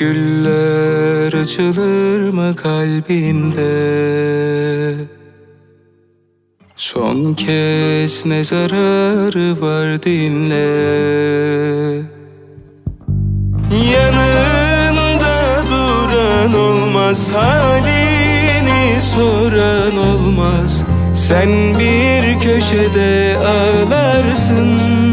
Güller açılır mı kalbinde? Son kez ne zararı var dinle. Yanında duran olmaz Halini soran olmaz. Sen bir köşede ağlarsın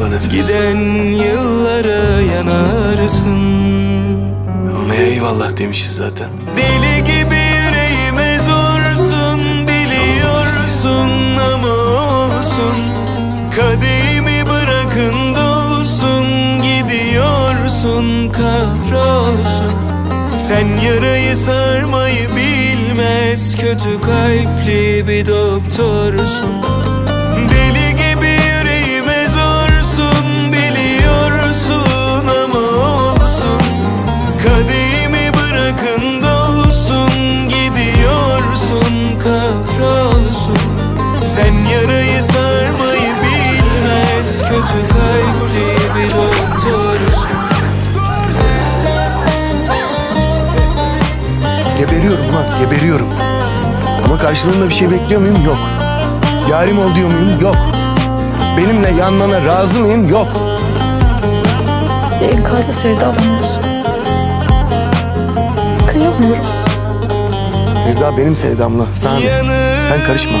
Lan nefes. Giden yıllara yanarsın. Amma eyvallah demişiz zaten. Deli gibi yüreğime zorsun Biliyorsun ama olsun. Kadehimi bırakın dolsun Gidiyorsun kahrolsun. Sen yarayı sarmayı bilmez Kötü kalpli bir doktorsun Geberiyorum lan geberiyorum. Ama karşılığında bir şey bekliyor muyum? Yok. Yarim ol diyor muyum? Yok. Benimle yanmana razı mıyım? Yok. Bir enkazda sevdalanıyorsun. Kıyamıyorum. Sevda benim sevdamla. Ne? Sen karışma.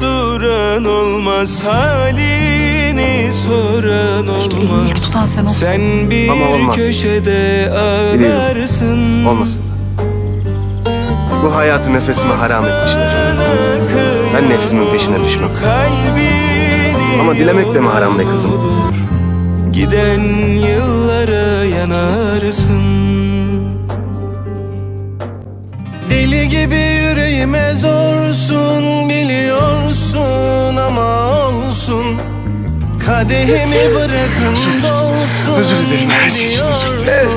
Duran olmaz Halini soran Keşke elimi ilk olmaz tutan sen olsun. Sen bir Ama olmaz. köşede ağlarsın Olmasın. Bu hayatı nefesime haram etmişler. Ben nefsimin peşine düşmem. Ama dilemek de mi haram be kızım? Giden yıllara yanarsın Kadehimi bırakın dolsun Özür dilerim, her şey için özür dilerim.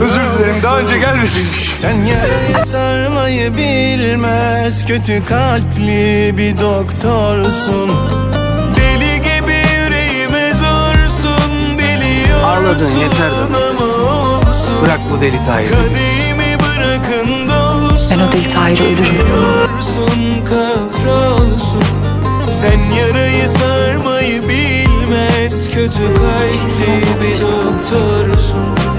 Özür dilerim daha önce gelmediymiş. Sen yarayı sarmayı bilmez Kötü kalpli bir doktorsun Deli gibi yüreğime zorsun Biliyorsun Ağladın, yeter Bırak bu deli Tahir'i. Kadehimi bırakın dolsun Ben o deli Tahir'i ölürüm. Kahrolsun Sen bilmez Kötü kalpli bir doktorsun